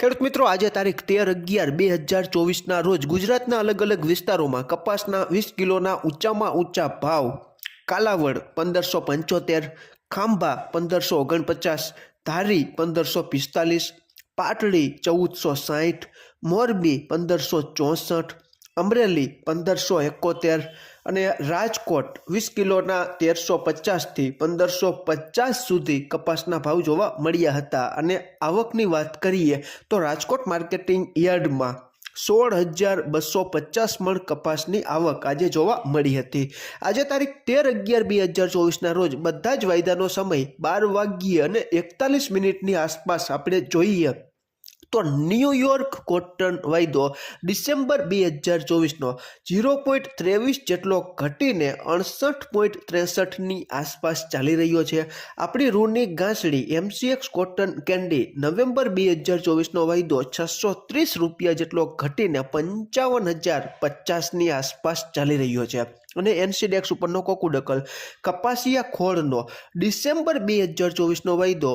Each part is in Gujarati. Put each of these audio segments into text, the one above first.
ખેડૂત મિત્રો, આજે તારીખ તેર અગિયાર બે હજાર ચોવીસના રોજ ગુજરાતના અલગ અલગ વિસ્તારોમાં કપાસના વીસ કિલોના ઊંચામાં ઊંચા ભાવ. કાલાવડ પંદરસો પંચોતેર, ખાંભા પંદરસો ઓગણપચાસ, ધારી પંદરસો પિસ્તાલીસ, પાટડી ચૌદસો સાહીઠ, મોરબી પંદરસો ચોસઠ અમરેલી પંદરસો એકોતેર અને રાજકોટ વીસ કિલોના તેરસો પચાસથી પંદરસો પચાસ સુધી કપાસના ભાવ જોવા મળ્યા હતા. અને આવકની વાત કરીએ તો રાજકોટ માર્કેટિંગ યાર્ડમાં સોળ હજાર બસો પચાસ મણ કપાસની આવક આજે જોવા મળી હતી. આજે તારીખ તેર અગિયાર બે હજાર ચોવીસના રોજ બધા જ વાયદાનો સમય બાર વાગ્યે અને એકતાલીસ મિનિટની આસપાસ આપણે જોઈએ તો ન્યૂયોર્ક કોટન વાયદો ડિસેમ્બર બે હજાર ચોવીસનો ઝીરો પોઈન્ટ ત્રેવીસ જેટલો ઘટીને અડસઠ પોઈન્ટ ત્રેસઠની આસપાસ ચાલી રહ્યો છે. આપણી રૂની ગાંસડી એમસીએક્સ કોટન કેન્ડી નવેમ્બર બે હજાર ચોવીસનો વાયદો છસો ત્રીસ રૂપિયા જેટલો ઘટીને પંચાવન હજાર પચાસની આસપાસ ચાલી રહ્યો છે. અને એનસીડેક્સ ઉપરનો કોકુડકલ કપાસિયા ખોળનો ડિસેમ્બર બે હજાર ચોવીસનો વાયદો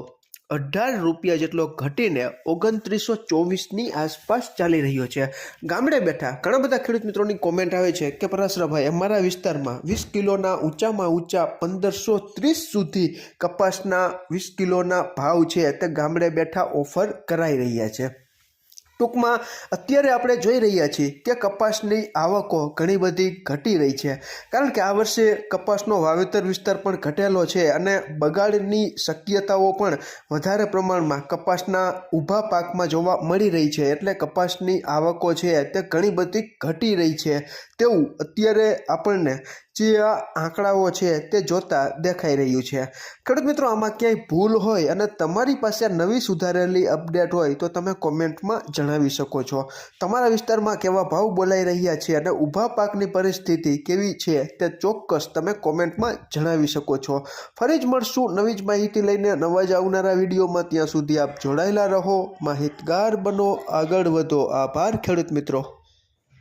અઢાર રૂપિયા જેટલો ઘટીને ઓગણત્રીસો ચોવીસની આસપાસ ચાલી રહ્યો છે. ગામડે બેઠા ઘણા બધા ખેડૂત મિત્રોની કોમેન્ટ આવે છે કે પરાશરાભાઈ, અમારા વિસ્તારમાં વીસ કિલોના ઊંચામાં ઊંચા પંદરસો ત્રીસ સુધી કપાસના વીસ કિલોના ભાવ છે. તે ગામડે બેઠા ઓફર કરાઈ રહ્યા છે. ટૂંકમાં અત્યારે આપણે જોઈ રહ્યા છીએ કે કપાસની આવકો ઘણી બધી ઘટી રહી છે. કારણ કે આ વર્ષે કપાસનો વાવેતર વિસ્તાર પણ ઘટેલો છે અને બગાડની શક્યતાઓ પણ વધારે પ્રમાણમાં કપાસના ઊભા પાકમાં જોવા મળી રહી છે. એટલે કપાસની આવકો છે તે ઘણી બધી ઘટી રહી છે. તેવું અત્યારે આપણને જે આ આંકડાઓ છે તે જોતા દેખાઈ રહ્યું છે. ખેડૂત મિત્રો, આમાં ક્યાંય ભૂલ હોય અને તમારી પાસે નવી સુધારેલી અપડેટ હોય તો તમે કોમેન્ટમાં જણાવી શકો છો. તમારા વિસ્તારમાં કેવા ભાવ બોલાઈ રહ્યા છે અને ઊભા પાકની પરિસ્થિતિ કેવી છે તે ચોક્કસ તમે કોમેન્ટમાં જણાવી શકો છો. ફરી જ મળશું નવી જ માહિતી લઈને. નવા જ આવનારા વિડીયોમાં ત્યાં સુધી આપ જોડાયેલા રહો. માહિતગાર બનો. આગળ વધો. આભાર ખેડૂત મિત્રો.